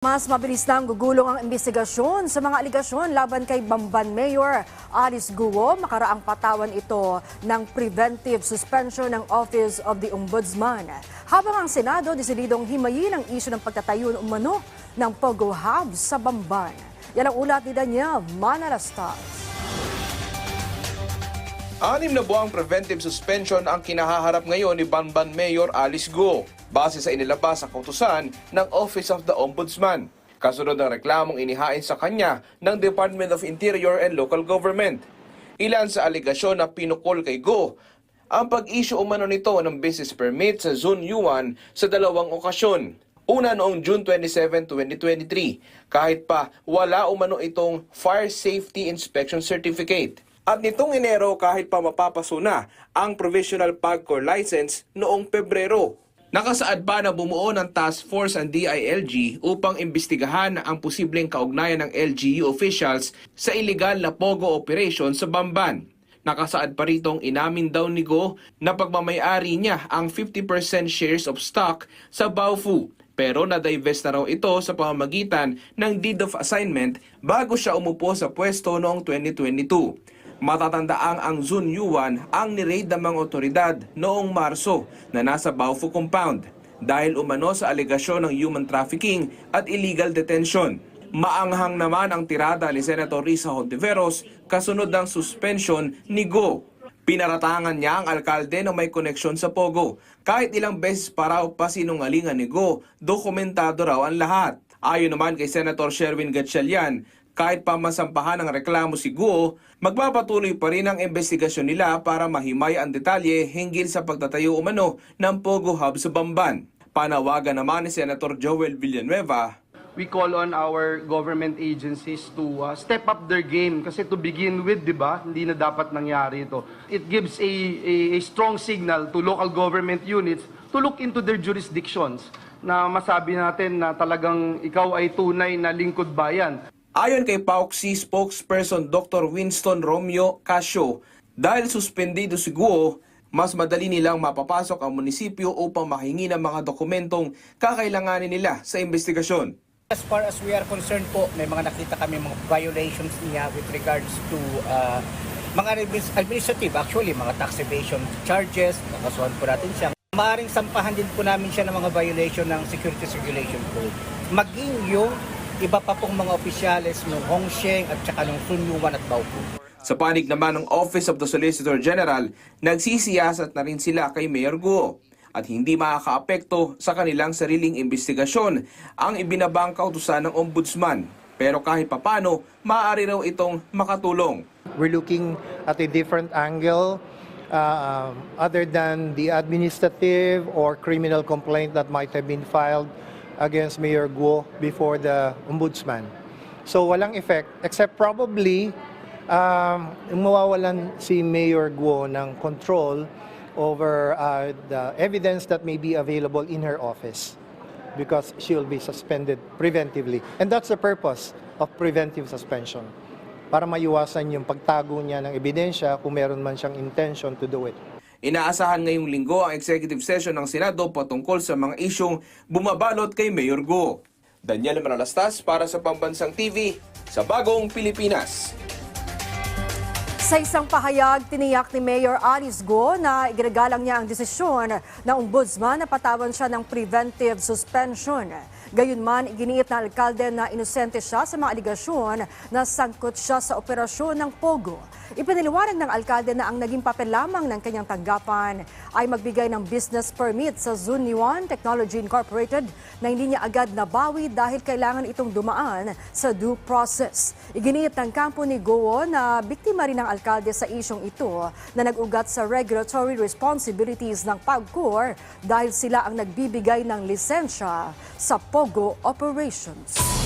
Mas mabilis nang gugulong ang investigasyon sa mga aligasyon laban kay Bamban Mayor Alice Guo. Makaraang patawan ito ng preventive suspension ng Office of the Ombudsman. Habang ang Senado desididong himayin ang isyu ng pagtatayo umano ng Pogo Hub sa Bamban. Yan ang ulat ni Daniel Manalastas. Anim na buwang preventive suspension ang kinahaharap ngayon ni Banban Mayor Alice Go base sa inilabas sa kautusan ng Office of the Ombudsman. Kasunod ng reklamong inihain sa kanya ng Department of Interior and Local Government. Ilan sa aligasyon na pinukol kay Go ang pag-issue umano nito ng business permit sa Zone U1 sa dalawang okasyon. Una noong June 27, 2023, kahit pa wala umano itong Fire Safety Inspection Certificate. At nitong Enero kahit pa mapapaso na ang Provisional PAGCOR license noong Pebrero. Nakasaad pa na bumuo ng task force ang DILG upang imbestigahan ang posibleng kaugnayan ng LGU officials sa illegal na POGO operation sa Bamban. Nakasaad pa ritong inamin daw ni Go na pagmamayari niya ang 50% shares of stock sa Baofu pero na-divest na raw ito sa pamamagitan ng deed of assignment bago siya umupo sa pwesto noong 2022. Matatandaang ang Zun Yuan ang niraid ng mga otoridad noong Marso na nasa Baofu Compound dahil umano sa alegasyon ng human trafficking at illegal detention. Maanghang naman ang tirada ni Senator Risa Hontiveros kasunod ng suspension ni Go. Pinaratangan niya ang alkalde na may koneksyon sa Pogo. Kahit ilang beses pa raw pasinungalingan ni Go, dokumentado raw ang lahat. Ayon naman kay Senator Sherwin Gatchalian, kahit pa masampahan ng reklamo si Guo, magpapatuloy pa rin ang investigasyon nila para mahimay ang detalye hinggil sa pagtatayo umano ng Pogo Hub sa Bamban. Panawagan naman ni Senator Joel Villanueva we call on our government agencies to uh, step up their game kasi to begin with, 'di ba? Hindi na dapat nangyari ito. It gives a, a a strong signal to local government units to look into their jurisdictions na masabi natin na talagang ikaw ay tunay na lingkod bayan. Ayon kay PAOKC spokesperson Dr. Winston Romeo Casio, dahil suspendido si Guo, mas madali nilang mapapasok ang munisipyo upang mahingi ng mga dokumentong kakailanganin nila sa investigasyon. As far as we are concerned po, may mga nakita kami mga violations niya with regards to uh, mga administrative, actually, mga tax evasion charges, nakasuhan po natin siya. Maaring sampahan din po namin siya ng mga violation ng Securities Regulation Code. Maging yung iba pa pong mga opisyales ng Hongsheng at saka ng Sunyuan at Baopu. Sa panig naman ng Office of the Solicitor General, nagsisiyasat na rin sila kay Mayor Guo at hindi makakaapekto sa kanilang sariling investigasyon ang ibinabang kautusan ng Ombudsman. Pero kahit papano, maaari raw itong makatulong. We're looking at a different angle uh, other than the administrative or criminal complaint that might have been filed against Mayor Guo before the ombudsman. So walang effect except probably um, mawawalan si Mayor Guo ng control over uh, the evidence that may be available in her office because she will be suspended preventively. And that's the purpose of preventive suspension para maiwasan yung pagtago niya ng ebidensya kung meron man siyang intention to do it. Inaasahan ngayong linggo ang executive session ng Senado patungkol sa mga isyong bumabalot kay Mayor Go. Daniel Manalastas para sa Pambansang TV sa Bagong Pilipinas. Sa isang pahayag, tiniyak ni Mayor Alice Go na iginagalang niya ang desisyon ng ombudsman na patawan siya ng preventive suspension. Gayunman, iginiit na alkalde na inosente siya sa mga aligasyon na sangkot siya sa operasyon ng Pogo. Ipiniliwanag ng alkalde na ang naging papel lamang ng kanyang tanggapan ay magbigay ng business permit sa Zuniwan Technology Incorporated na hindi niya agad nabawi dahil kailangan itong dumaan sa due process. Iginiit ng kampo ni Goo na biktima rin ng alkalde sa isyong ito na nag-ugat sa regulatory responsibilities ng PAGCOR dahil sila ang nagbibigay ng lisensya sa POGO operations.